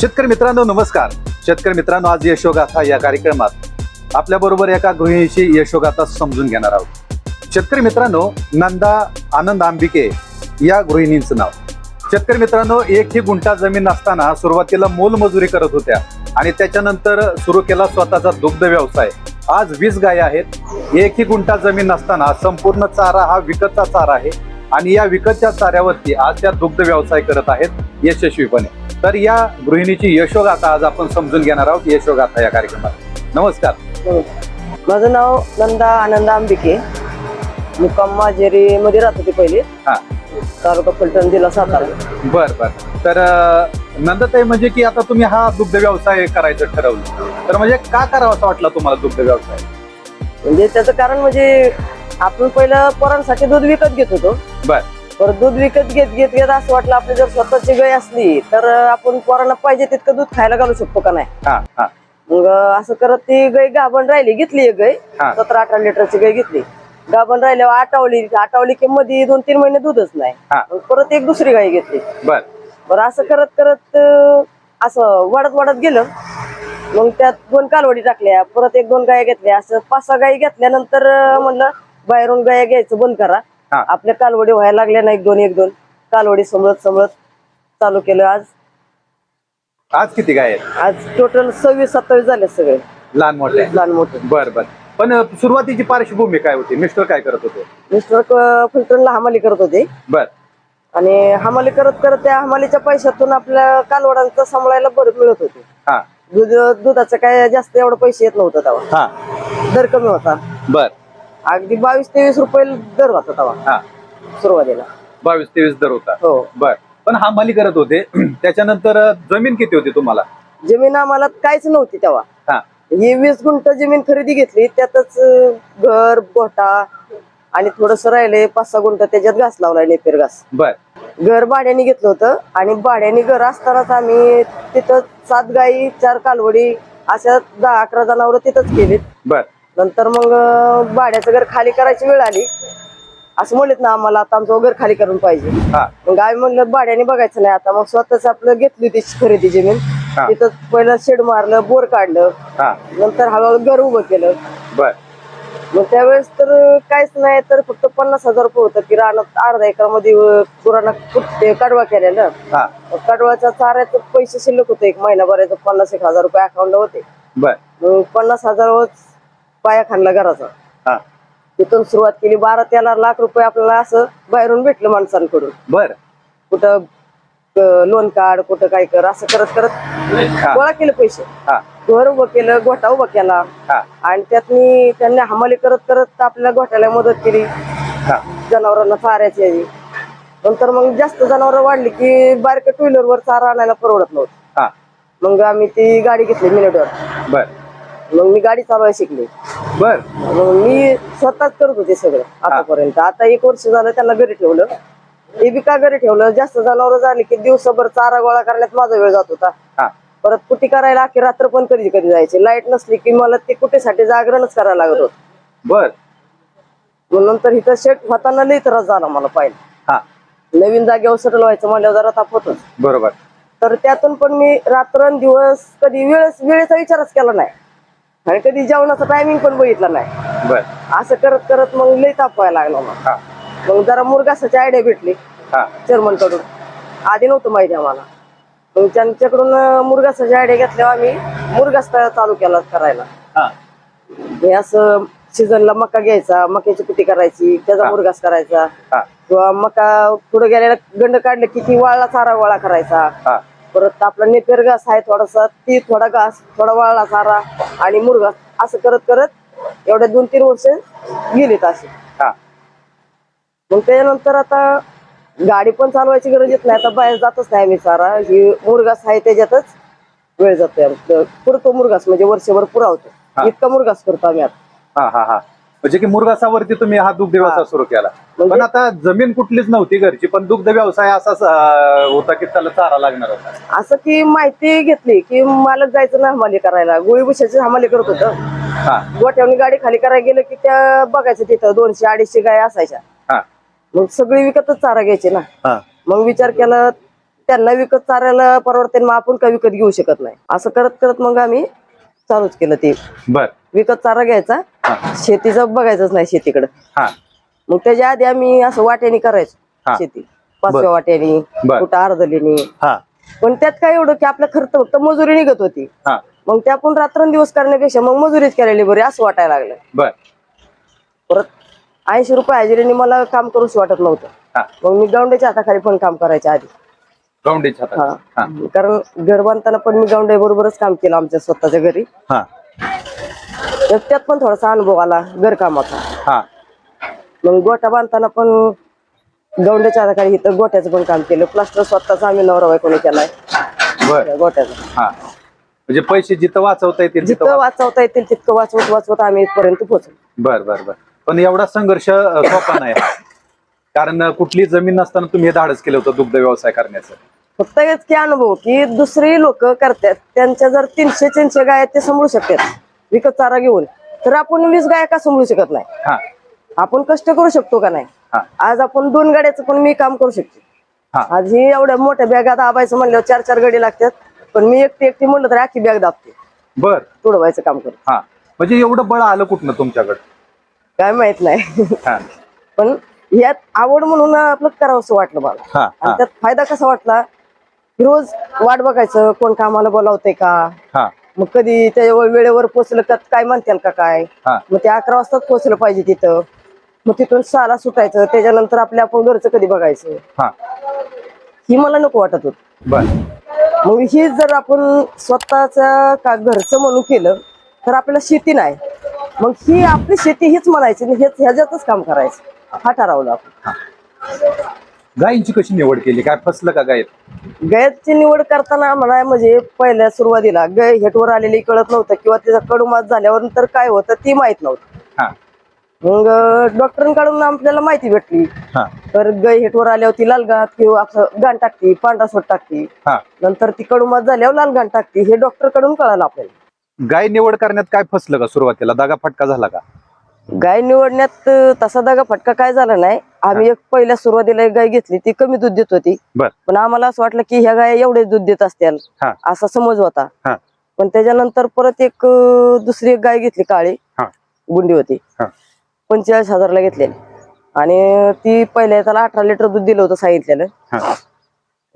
शेतकरी मित्रांनो नमस्कार. शेतकरी मित्रांनो आज यशोगाथा या कार्यक्रमात आपल्या बरोबर एका गृहिणीची यशोगाथा समजून घेणार आहोत. शेतकरी मित्रांनो नंदा आनंद आंबिके या गृहिणींचं नाव. शेतकरी मित्रांनो एक ही गुंठा जमीन असताना सुरुवातीला मोलमजुरी करत होत्या आणि त्याच्यानंतर सुरू केला स्वतःचा दुग्ध व्यवसाय. आज वीस गाय आहेत. एक ही गुंठा जमीन असताना संपूर्ण चारा हा विकतचा चारा आहे. आणि या विकतच्या चाऱ्यावरती आज त्या दुग्ध व्यवसाय करत आहेत यशस्वीपणे. तर या गृहिणीची यशोगाथा आज आपण समजून घेणार आहोत यशोगाथा या कार्यक्रमात. नमस्कार. माझं नाव नंदा आनंद आंबिके. मुक्काम माजेरी मध्ये राहत होते पहिले. हा. तालुका फलटण जिल्हा सातारा. बर बर. तर नंदताई म्हणजे की आता तुम्ही हा दुग्ध व्यवसाय करायचं ठरवलं. तर म्हणजे का करावा असं वाटला तुम्हाला दुग्ध व्यवसाय? म्हणजे त्याचं कारण म्हणजे आपण पहिलं पोरांसाठी दूध विकत घेत होतो. बर. परत दूध विकत घेत घेत घेत असं वाटलं आपली जर स्वतःची गाय असली तर आपण पोरांना पाहिजे तितकं दूध खायला घालू शकतो का नाही? हा हा. मग असं करत ती गाय गाभण राहिली घेतली एक गाय. हा. सतरा अठरा लिटरची गाय घेतली. गाभण राहिल्यावर आटावली आटावली की मध्ये दोन तीन महिने दूधच नाही. हा. मग परत एक दुसरी गाय घेतली. बर. बरं असं करत करत अं, असं वाढत वाढत गेलं. मग त्यात दोन कालवडी टाकल्या परत एक दोन गाय घेतल्या. असं पाच सहा गायी घेतल्यानंतर अं, म्हणलं बाहेरून गाया घ्यायचं बंद करा. हा. आपल्या कालवडी व्हायला लागल्या ना एक दोन एक दोन. कालवडी समजत समजत चालू केलं आज. आज किती गाय आहेत? आज टोटल सव्वीस सत्तावीस झाले सगळे. लहान मोठे. लहान मोठे. बर बर. पण अं, सुरुवातीची पार्श्वभूमी काय होती? मिस्टर काय करत होते? मिस्टर फलटणला हमाली करत होते. बर. आणि हमाली करत करत त्या हमालीच्या पैशातून आपल्या कालवडांचं सांभाळायला बरं मिळत होते. हा. दूध दुधाचं काय जास्त एवढं पैसे येत नव्हतं तेव्हा. हा. दर कमी होता. बर. अगदी बावीस तेवीस रुपये दर होता तेव्हा हा. सुरुवातीला. बावीस तेवीस दर होता. हो. बर. पण हा माली करत होते. त्याच्यानंतर अं, जमीन किती होती तुम्हाला? जमीन आम्हाला काहीच नव्हती तेव्हा. हा. ही वीस गुंठ जमीन खरेदी घेतली त्यातच अं, घर गोठा आणि थोडस राहिले पाच सहा गुंठ त्याच्यात घास लावलाय नेपेर घास. बर. घर भाड्याने घेतलं होतं आणि भाड्याने घर असतानाच आम्ही तिथं सात गाई चार कालवडी अशा दहा अकरा जनावर तिथंच केलीत. बर. नंतर मग भाड्याचं घर खाली करायची वेळ आली. असं म्हणलेत ना आम्हाला आता आमचं घर खाली करून पाहिजे. हा. मग आम्ही म्हणलं भाड्याने बघायचं नाही आता. मग स्वतःच आपलं घेतली होती खरेदी जमीन. हा. तिथं पहिलं शेड मारलं बोर काढलं. हा. नंतर हळूहळू घर उभं केलं. बर. मग त्यावेळेस तर काहीच नाही तर फक्त पन्नास हजार रुपये होतं की रानात अर्धा एकरामध्ये अं, पुराणा कडवा केलेलं. हा. मग कडवाच्या चाऱ्याचं पैसे शिल्लक होते. एक महिनाभराचं पन्नास एक हजार रुपये अकाउंटला होते. बर. मग पन्नास हजार पाया खाणला घराचा. हा. तिथून सुरुवात केली बारा तेरा लाख रुपये आपल्याला असं बाहेरून भेटलं माणसांकडून. बर. कुठं लोन काढ कुठं काय कर असं करत करत गोळा केले पैसे. घर उभं केलं गोठा उभा केला. आणि त्यातनी त्यांनी हमाली करत करत आपल्या गोठ्याला मदत केली. हा. जनावरांना चाऱ्याची यावी नंतर मग जास्त जनावर वाढली की बारक्या टू व्हीलर वर चारा आणायला परवडत नव्हतं. मग आम्ही ती गाडी घेतली मिनिटवर. मग मी गाडी चालवायला शिकली. बर. मग मी स्वतःच करत होते सगळं आतापर्यंत. आता एक वर्ष झालं त्यांना घरी ठेवलं. हे बी का घरी ठेवलं? जास्त जनावर झाली की दिवसभर चारा गोळा करण्यात माझा वेळ जात होता. परत कुटी करायला अख्खी रात्र पण कधी कधी जायचे. लाइट नसली की मला ते कुटीसाठी जागरणच करायला लागत होत. बर. मग नंतर इथं शेट होताना लई त्रास झाला मला पाहिजे हा. नवीन जागेवर सेटल व्हायचं म्हणल्यावर जरा ताप होतच. बरोबर. तर त्यातून पण मी रात्रंदिवस कधी वेळेस वेळेचा विचारच केला नाही. आणि कधी जेवणाचा टायमिंग पण बघितला नाही. बर. असं करत करत मग लई ताप व्हायला लागला हा. मग जरा मुरगासाची आयडिया भेटली. हा. चेअरमनकडून आधी नव्हतं माहिती आम्हाला. मग त्यांच्याकडून अं, मुरगासाची आयडिया घेतल्यावर आम्ही. मुरगास चालू केला करायला. हा. हे असं सीझनला मका घ्यायचा मक्याची पिटी करायची त्याचा. मुरगास करायचा. हा. किंवा मका पुढे गेलेला गंड काढलं की ती वाळला चारा गोळा करायचा. हा. परत आपला नेपेर घास आहे थोडासा ती थोडा घास थोडा वाळला चारा आणि मुरगास असं करत करत एवढ्या दोन तीन वर्ष गेलीत हा. मग त्याच्यानंतर आता गाडी पण चालवायची गरज येत नाही आता बाहेर जातच नाही आम्ही चारा. ही मुरगास आहे त्याच्यातच वेळ जातोय. पुरतो मुरगास म्हणजे वर्षभर. पुरावतो. इतका मुरगास करतो आम्ही आता. हा हा हा. म्हणजे की मुरगासावरती तुम्ही हा दुग्ध व्यवसाय. सुरू केला. म्हणजे- पण आता जमीन कुठलीच नव्हती घरची पण दुग्ध व्यवसाय असाच अं, होता की त्याला चारा लागणार होता. असं की माहिती घेतली की मालक जायचं ना हमाली करायला. गोळी भुशाची हमाली करत होतं. हा. गोट्यावनी गाडी खाली करायला गेलं की त्या बघायचं तिथं दोनशे अडीचशे गाय असायच्या. मग सगळी विकतच चारा घ्यायची ना. मग विचार केला त्यांना विकत चारायला परवडते मग आपण का विकत घेऊ शकत नाही. असं करत करत मग आम्ही चालूच केलं ते. बर. विकत चारा घ्यायचा. शेतीचं बघायचंच नाही शेतीकडे. हा. मग त्याच्या आधी आम्ही असं वाट्यानी. करायचो शेती. पाचव्या. वाट्यानी. कुठं अर्धलीनी. हा. पण त्यात काय एवढं की आपलं खर्च फक्त मजुरी निघत होती. हा. मग ते आपण रात्रंदिवस करण्यापेक्षा मग मजुरीच केलेली बरी असं वाटायला लागलं. परत ऐंशी रुपये हजेरीने मला काम करूच वाटत नव्हतं. हा. मग मी गौंड्याच्या हाताखाली पण काम करायचे आधी. कारण घर बांधताना पण मी गौंड्या बरोबरच काम केलं आमच्या स्वतःच्या घरी. तर त्यात पण थोडासा अनुभव आला घरकामाचा हा. मग गोटा बांधताना पण गौंड्याच्या हाताखाली इथं गोट्याचं पण काम केलं. प्लास्टर स्वतःच आम्ही नवरा बायकोने केलाय. बर. गोट्याचं. हा. म्हणजे पैसे जिथं वाचवता येतील तिथं जितकं वाचवता येतील तितकं वाचवत वाचवत आम्ही इथपर्यंत पोहोचलो. बर बर बर. पण एवढा संघर्ष अ, सोपा नाही. हा. कारण अ, कुठली जमीन नसताना तुम्ही हे धाडस केलं होतं दुग्ध व्यवसाय करण्याचं. फक्त हेच की अनुभव की दुसरी लोक करतात. त्यांच्या जर तीनशे तीनशे गाय ते सांभाळू शकतात. विकत चारा घेऊन तर आपण वीस गाय का सांभाळू शकत नाही? हा. आपण कष्ट करू शकतो का नाही? आज आपण दोन गाड्याचं पण मी काम करू शकते. हा. आज ही एवढ्या मोठ्या बॅगा दाबायचं म्हणल्यावर चार चार गाडी लागतात पण मी एकटी एकटी म्हणलं तर अख्खी बॅग दाबते. बर. तुडवायचं काम करू. हा. म्हणजे एवढं बळ आलं कुठनं तुमच्याकडं? काय माहीत नाही. पण यात आवड म्हणून आपलं करावंसं वाटलं मला. आणि त्यात फायदा कसा वाटला? की रोज वाट बघायचं कोण कामाला बोलावतंय का? मग कधी त्या वेळेवर पोचलं का काय म्हणतील का काय? हा. मग ते अकरा वाजताच पोचलं पाहिजे तिथं. मग तिथून सहाला सुटायचं त्याच्यानंतर आपल्या आपण घरचं कधी बघायचं? हा. ही मला नको वाटत होत. बर. मग ही जर आपण स्वतःच्या का घरचं म्हणून केलं तर आपल्याला शेती नाही. मग ही आपली शेती हीच म्हणायची आणि हेच ह्याच्यातच काम करायचं. हा ठरवलं आपण. गायींची कशी निवड केली? काय फसलं का गायत? गयाची निवड करताना म्हणा म्हणजे पहिल्या सुरुवातीला गाय हेटवर आलेली कळत नव्हतं किंवा तिचा कडूमात झाल्यावर नंतर काय होतं ती माहीत नव्हतं. हा. मग डॉक्टरांकडून आपल्याला माहिती भेटली. हा. तर गाय हेटवर आल्यावर ती लाल गाठ किंवा असं गाण टाकते पांढरा सोट टाकते. हा. नंतर ती कडूमात झाल्यावर लाल गाण टाकते हे डॉक्टरकडून कळालं आपल्याला. गाय निवड करण्यात काय फसलं का सुरुवातीला? दागा फटका झाला का? गाय निवडण्यात तसा दागा फटका काय झाला नाही. आम्ही एक पहिल्या सुरुवातीला एक गाय घेतली ती कमी दूध देत होती. बर. पण आम्हाला असं वाटलं की ह्या गाय एवढे दूध देत असतील. हा. असा समज होता. हा. पण त्याच्यानंतर परत एक अं, दुसरी एक गाय घेतली काळी. हा. गुंडी होती. हा. पंचेचाळीस हजारला घेतलेली आणि ती पहिल्या त्याला अठरा लिटर दूध दिलं होतं सांगितलेलं. हा.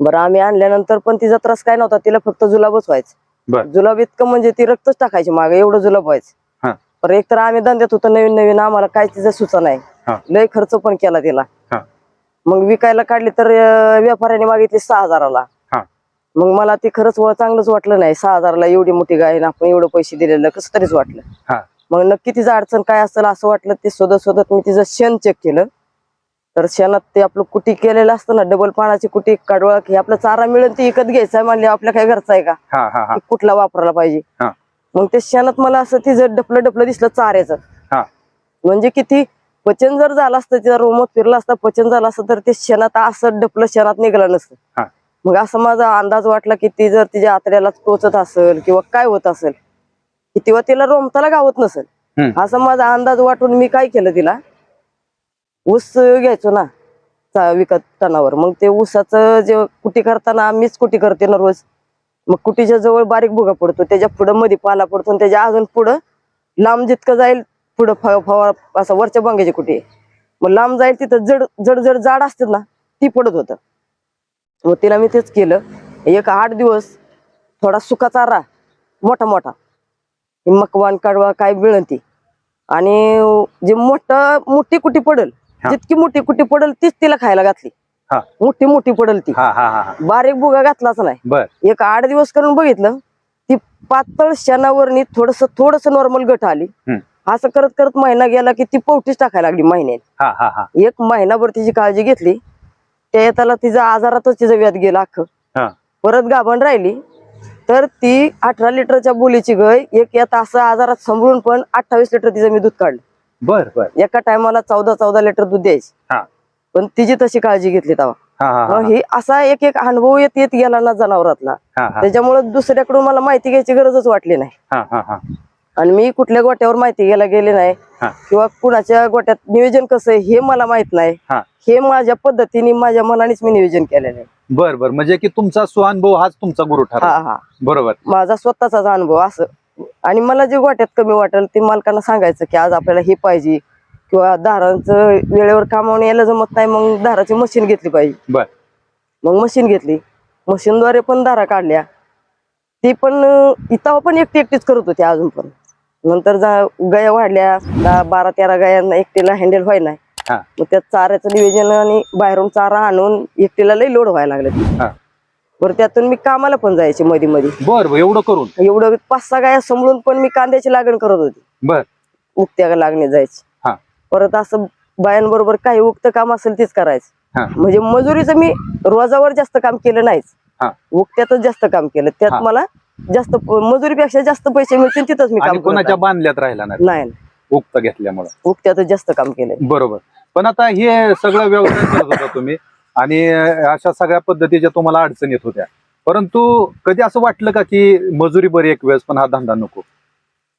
बरं आम्ही आणल्यानंतर पण तिचा त्रास काय नव्हता तिला फक्त जुलाबच व्हायचं. जुलाब इतकं म्हणजे ती रक्तच टाकायची मागे एवढं जुलाब व्हायचं. पण एक तर आम्ही धंद्यात होतो नवीन नवीन आम्हाला काय तिचं सुचा नाही. लय खर्च पण केला तिला. मग विकायला काढली तर व्यापाऱ्याने मागितली सहा हजाराला. मग मला ते खरंच चांगलंच वाटलं नाही. सहा हजाराला एवढी मोठी गाय आणि आपण एवढं पैसे दिलेलं कसं तरीच वाटलं. हा. मग नक्की तिचं अडचण काय असेल असं वाटलं ते शोधत शोधत मी तिचं शेण चेक केलं. तर शेणात ते आपलं कुटी केलेलं असतं ना डबल पानाची कुटी काढवा की आपला चारा मिळेल ते विकत घ्यायचा आहे म्हणले आपल्या काय घरचा आहे का? कुठला वापरायला पाहिजे? मग ते शेणात मला असं तिचं डपलं डपलं दिसलं चाऱ्याचं. म्हणजे किती पचन जर झालं असतं तिचा रोमत फिरला असता पचन झालं असतं तर ते शेणात असं डपलं शेणात निघालं नसतं. मग असं माझा अंदाज वाटला की ती जर तिच्या आतड्याला टोचत असेल किंवा काय होत असेल की तेव्हा तिला रोमताला गावत नसेल. असा माझा अंदाज वाटून मी काय केलं तिला? ऊस घ्यायचो ना विकत टनावर मग ते ऊसाचं जे कुटी करताना मीच कुटी करते ना रोज. मग कुटीच्या जवळ बारीक भुगा पडतो त्याच्या पुढं मध्ये पाला पडतो आणि त्याच्या अजून पुढं लांब जितकं जाईल पुढं फवा फवा असं वरच्या बांग्याची कुटी आहे. मग लांब जाईल तिथं जड जड जड जाड असते ना ती पडत होतं. मग तिला मी तेच केलं. एक आठ दिवस थोडा सुका चारा मोठा मोठा. मकवान काढवा काय मिळती. आणि जे मोठं मोठी कुटी पडल. जितकी मोठी कुटी पडल तीच तिला खायला घातली. मोठी मोठी पडल ती. हा हा हा हा. बारीक बुगा घातलाच नाही. बर. एक आठ दिवस करून बघितलं ती पातळ शेणावरनी थोडस थोडस नॉर्मल गट आली. असं करत करत महिना गेला की ती पवटीच टाकायला लागली महिन्यात. हा हा हा. एक महिनाभर तिची काळजी घेतली. त्या येताला तिचं आजारातच तिचं व्याध गेलं अख्खं. परत गाभण राहिली. तर ती अठरा लिटरच्या बोलीची गाय एक या तास आजारात सांभाळून पण अठ्ठावीस लिटर तिचं मी दूध काढलं. बर बर. एका टायमाला चौदा चौदा लिटर दूध द्यायची. पण तिची तशी काळजी घेतली तेव्हा. हा हा मग असा एक एक अनुभव येत येत गेला ना जनावरातला. त्याच्यामुळे दुसऱ्याकडून मला माहिती घ्यायची गरजच वाटली नाही. आणि मी कुठल्या गोट्यावर माहिती घ्यायला गेले नाही. हा. किंवा कुणाच्या गोट्यात नियोजन कसं आहे हे मला माहीत नाही. हा. माझ्या पद्धतीने माझ्या मनानेच मी नियोजन केलेलं आहे. बर बर. म्हणजे की तुमचा स्वानुभव हाच तुमचा गुरु हा ठरला हा. बरोबर. माझा स्वतःचाच अनुभव असं. आणि मला जे गोट्यात कमी वाटेल ते मालकांना सांगायचं की आज आपल्याला हे पाहिजे. किंवा दारांचं वेळेवर कामावून यायला जमत नाही मग दाराची मशीन घेतली पाहिजे. बर. मग मशीन घेतली. मशीनद्वारे पण दारा काढल्या. ती पण इथं पण एकटी एकटीच करत होती अजून पण. नंतर जा गाया वाढल्या. दहा बारा तेरा गायांना एकटीला हँडल व्हाय नाही. हा. मग त्या चाऱ्याचं नियोजन आणि बाहेरून चारा आणून एकटीला लई लोड व्हायला लागले. हा. बरं त्यातून मी कामाला पण जायचे मध्ये मध्ये बर बर एवढं करून. एवढं पाच सहा गाया सांभाळून पण मी कांद्याची लागण करत होती. बर. उक्त्या लागणे जायची. परत असं बायांबरोबर काही उक्त काम असेल तेच करायचं. म्हणजे मजुरीचं मी रोजावर जास्त काम केलं नाहीच. उक्त्यातच जास्त काम केलं. त्यात मला जास्त मजुरीपेक्षा जास्त पैसे मिळतील तिथंच मी काम कोणाच्या. बांधल्यात राहिला नाही. उक्त घेतल्यामुळे. उक्त्यातच जास्त काम केलंय. बरोबर. पण आता हे सगळं व्यवसाय करत होता तुम्ही. आणि अशा सगळ्या पद्धतीच्या तुम्हाला अडचणी येत होत्या. परंतु कधी असं वाटलं का की मजुरी बरी एक वेळेस पण हा धंदा नको?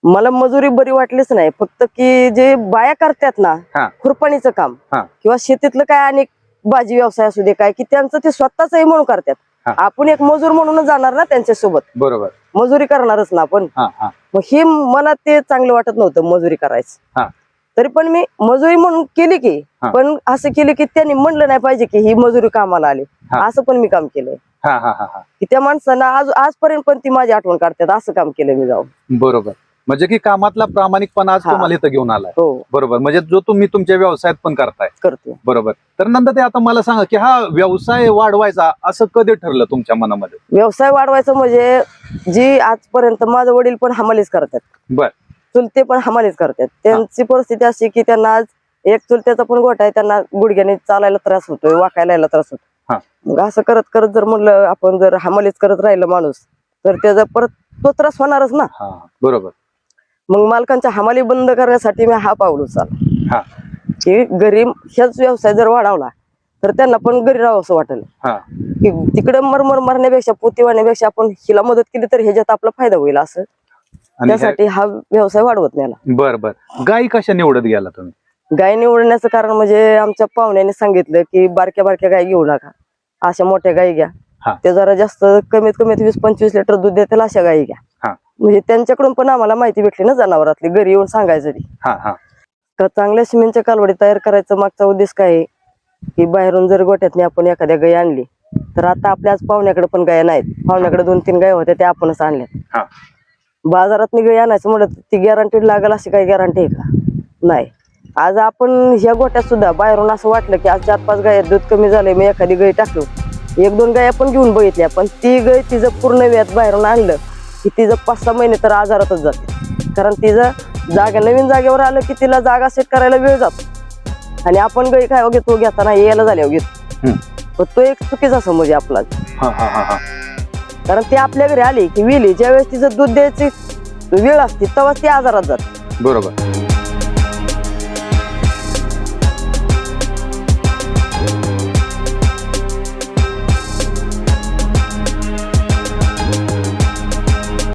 मला मजुरी बरी वाटलीच नाही फक्त की जे बाया करतात ना हा. खुरपणीचं काम हा. किंवा शेतीतलं काय अनेक भाजी व्यवसाय असू दे काय की त्यांचं ते स्वतःच म्हणून करतात. आपण एक मजूर म्हणूनच जाणार ना त्यांच्यासोबत बरोबर मजुरी करणारच ना आपण हा हा मग हे मला ते चांगलं वाटत नव्हतं मजुरी हा. करायचं तरी पण मी मजुरी म्हणून केली की हा. पण असं केलं की त्यांनी म्हणलं नाही पाहिजे की ही मजुरी कामाला आली हा. असं पण मी काम केलंय हा हा हा हा की त्या माणसांना आज आजपर्यंत पण ती माझी आठवण काढतात असं काम केलं मी जाऊन बरोबर म्हणजे की कामातला प्रामाणिकपणा आज हा. तुम्हाला इथं घेऊन आलाय. हो. बरोबर. म्हणजे जो तुम्ही तुमच्या व्यवसायात पण करताय. करते बरोबर. तर नंतर ते आता मला सांगा की हा व्यवसाय वाढवायचा असं कधी ठरलं तुमच्या मनामध्ये? व्यवसाय वाढवायचं म्हणजे जी आजपर्यंत माझं वडील पण हमालीच करतात. बर. चुलते पण हमालीच करतात. त्यांची परिस्थिती अशी की त्यांना आज एक चुलत्याचा पण गोठा आहे त्यांना गुडघ्याने चालायला त्रास होतोय वाकायला यायला त्रास हा. होतो मग असं करत करत जर म्हणलं आपण जर हमालीच करत राहिलं माणूस तर त्याचा परत तो त्रास होणारच ना. हा बरोबर. मग मालकांच्या हमाली बंद करण्यासाठी मी हा पाऊल उचलला. की गरीब हेच व्यवसाय जर वाढवला तर त्यांना पण घरी राहावं असं वाटेल. की तिकडे मरमर मारण्यापेक्षा पोती वाढण्यापेक्षा आपण हिला मदत केली तर ह्याच्यात आपला फायदा होईल असं. त्यासाठी हा व्यवसाय वाढवत नेला बर बर. गायी कशा निवडत गेला तुम्ही? गाय निवडण्याचं कारण म्हणजे आमच्या पाहुण्याने सांगितलं की बारक्या बारक्या गाय घेऊ नका. अशा मोठ्या गायी घ्या. ते जरा जास्त कमीत कमीत वीस पंचवीस लिटर दूध देतील अशा गायी घ्या. म्हणजे त्यांच्याकडून पण आम्हाला माहिती भेटली ना जनावरातली. घरी येऊन सांगायचं ती. हा हा. तर चांगल्या सिमेंटच्या कालवडी तयार करायचा मागचा उद्देश काय आहे? की बाहेरून जर गोठ्यातनी आपण एखाद्या गाय आणली तर आता आपल्या आज पाहुण्याकडे पण गाय नाहीत. पाहुण्याकडे दोन तीन गाय होत्या त्या आपणच आणल्यात. हा. बाजारात गाय आणायचं म्हणलं तर ती गॅरंटीड लागेल अशी काही गॅरंटी आहे का? नाही. आज आपण ह्या गोट्यात सुद्धा बाहेरून असं वाटलं की आज चार पाच गाय दूध कमी झालंय मी एखादी गाय टाकलो. एक दोन गाय आपण घेऊन बघितल्या पण ती गाय तिचं पूर्ण व्यात बाहेरून आणलं. की तिचं पाच सहा महिने तर आजारातच जाते. कारण तिचं जागा नवीन जागेवर आलं की तिला जागा सेट करायला वेळ जातो. आणि आपण गाय काय घेतो घेताना यायला झाल्यावर घेतो. हम्म. पण तो एक चुकीचा समज आहे आपला. हा हा हा हा. कारण ती आपल्या घरी आली की विली ज्यावेळेस तिचं दूध द्यायची वेळ असते तेव्हा ती आजारात जाते. बरोबर.